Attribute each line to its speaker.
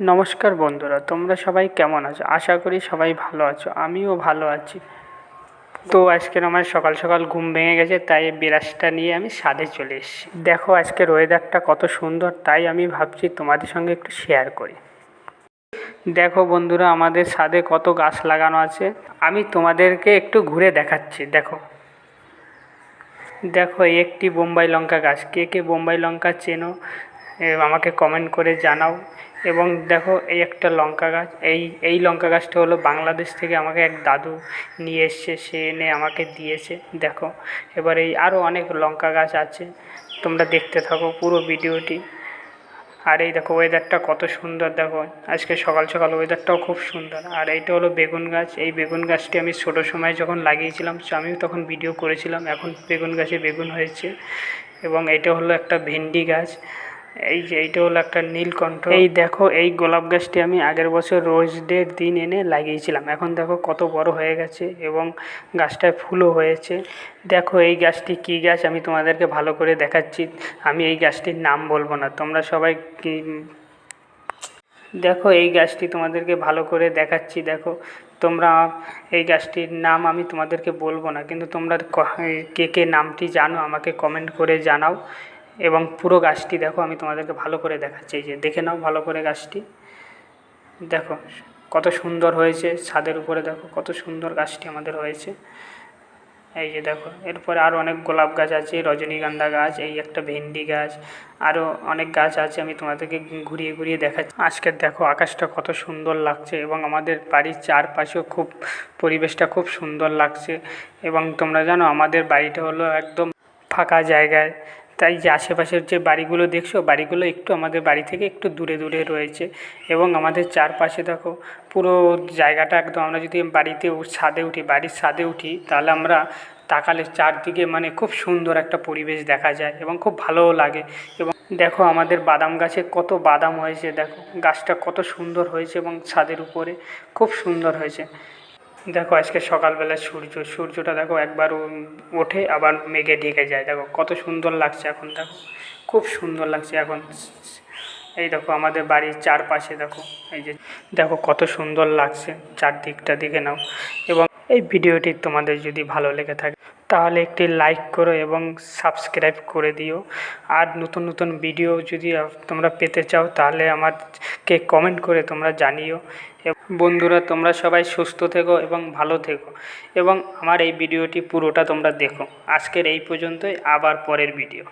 Speaker 1: নমস্কার বন্ধুরা, তোমরা সবাই কেমন আছো? আশা করি সবাই ভালো আছো, আমিও ভালো আছি। তো আজকের আমার সকাল সকাল ঘুম ভেঙে গেছে, তাই বিরাসটা নিয়ে আমি সাদে চলে এসেছি। দেখো আজকের ওয়েদারটা কত সুন্দর, তাই আমি ভাবছি তোমাদের সঙ্গে একটু শেয়ার করি। দেখো বন্ধুরা, আমাদের সাদে কত গাছ লাগানো আছে, আমি তোমাদেরকে একটু ঘুরে দেখাচ্ছি, দেখো। দেখো একটি বোম্বাই লঙ্কা গাছ, কে কে বোম্বাই লঙ্কা চেনো আমাকে কমেন্ট করে জানাও। এবং দেখো, এই একটা লঙ্কা গাছ, এই এই লঙ্কা গাছটা হলো বাংলাদেশ থেকে আমাকে এক দাদু নিয়ে এসছে। সে এনে আমাকে দিয়েছে, দেখো। এবার এই আরও অনেক লঙ্কা গাছ আছে, তোমরা দেখতে থাকো পুরো ভিডিওটি। আর এই দেখো ওয়েদারটা কত সুন্দর, দেখো। আজকে সকাল সকাল ওয়েদারটাও খুব সুন্দর। আর এইটা হলো বেগুন গাছ। এই বেগুন গাছটি আমি ছোটো সময় যখন লাগিয়েছিলাম আমিও তখন ভিডিও করেছিলাম। এখন বেগুন গাছে বেগুন হয়েছে। এবং এটা হলো একটা ভেন্ডি গাছ। এই যে এইটা হলো একটা নীলকণ্ঠ এই দেখো, এই গোলাপ গাছটি আমি আগের বছর রোজ ডের দিন এনে লাগিয়েছিলাম। এখন দেখো কত বড় হয়ে গেছে এবং গাছটায় ফুলও হয়েছে। দেখো এই গাছটি কী গাছ, আমি তোমাদেরকে ভালো করে দেখাচ্ছি। আমি এই গাছটির নাম বলব না, তোমরা সবাই কি দেখো, এই গাছটি তোমাদেরকে ভালো করে দেখাচ্ছি। দেখো, তোমরা এই গাছটির নাম আমি তোমাদেরকে বলব না, কিন্তু তোমরা কে কে নামটি জানো আমাকে কমেন্ট করে জানাও। এবং পুরো গাছটি দেখো, আমি তোমাদেরকে ভালো করে দেখাচ্ছি। এই যে, দেখে নাও ভালো করে গাছটি। দেখো, কত সুন্দর হয়েছে ছাদের উপরে, দেখো, কত সুন্দর গাছটি আমাদের হয়েছে। এই যে, দেখো, এরপরে আরও অনেক গোলাপ গাছ আছে, রজনীগন্ধা গাছ, এই একটা ভেন্ডি গাছ আরও অনেক গাছ আছে, আমি তোমাদেরকে ঘুরিয়ে ঘুরিয়ে দেখাচ্ছি। আজকের দেখো, আকাশটা কত সুন্দর লাগছে এবং আমাদের বাড়ির চারপাশেও খুব, পরিবেশটা খুব সুন্দর লাগছে। এবং তোমরা জানো, আমাদের বাড়িটা হলো একদম ফাঁকা জায়গায়। তাই যে আশেপাশের যে বাড়িগুলো দেখছ, বাড়িগুলো একটু আমাদের বাড়ি থেকে একটু দূরে দূরে রয়েছে এবং আমাদের চারপাশে দেখো, পুরো জায়গাটা একদম আমরা যদি বাড়িতে ছাদে উঠি, বাড়ির ছাদে উঠি, তাহলে আমরা তাকালে চারদিকে মানে খুব সুন্দর একটা পরিবেশ দেখা যায় এবং খুব ভালোও লাগে। এবং দেখো আমাদের বাদাম গাছে কত বাদাম হয়েছে, দেখো, গাছটা কত সুন্দর হয়েছে এবং ছাদের উপরে খুব সুন্দর হয়েছে। দেখো, আজকে সকালবেলা সূর্য, সূর্যটা দেখো একবার ওঠে, আবার মেঘে ঢেকে যায়। দেখো, কত সুন্দর লাগছে এখন, দেখো। খুব সুন্দর লাগছে এখন। এই দেখো, আমাদের বাড়ির চারপাশে দেখো, এই যে দেখো, কত সুন্দর লাগছে চারদিকটা দিকে নাও। এবং এই ভিডিওটি তোমাদের যদি ভালো লেগে থাকে, তাহলে একটি লাইক করো এবং সাবস্ক্রাইব করে দিও। আর নতুন নতুন ভিডিও যদি তোমরা পেতে চাও, তাহলে আমাকে কমেন্ট করে তোমরা জানিও। বন্ধুরা, তোমরা সবাই সুস্থ থেকো এবং ভালো থেকো। এবং আমার এই ভিডিওটি পুরোটা তোমরা দেখো। আজকের এই পর্যন্তই, আবার পরের ভিডিও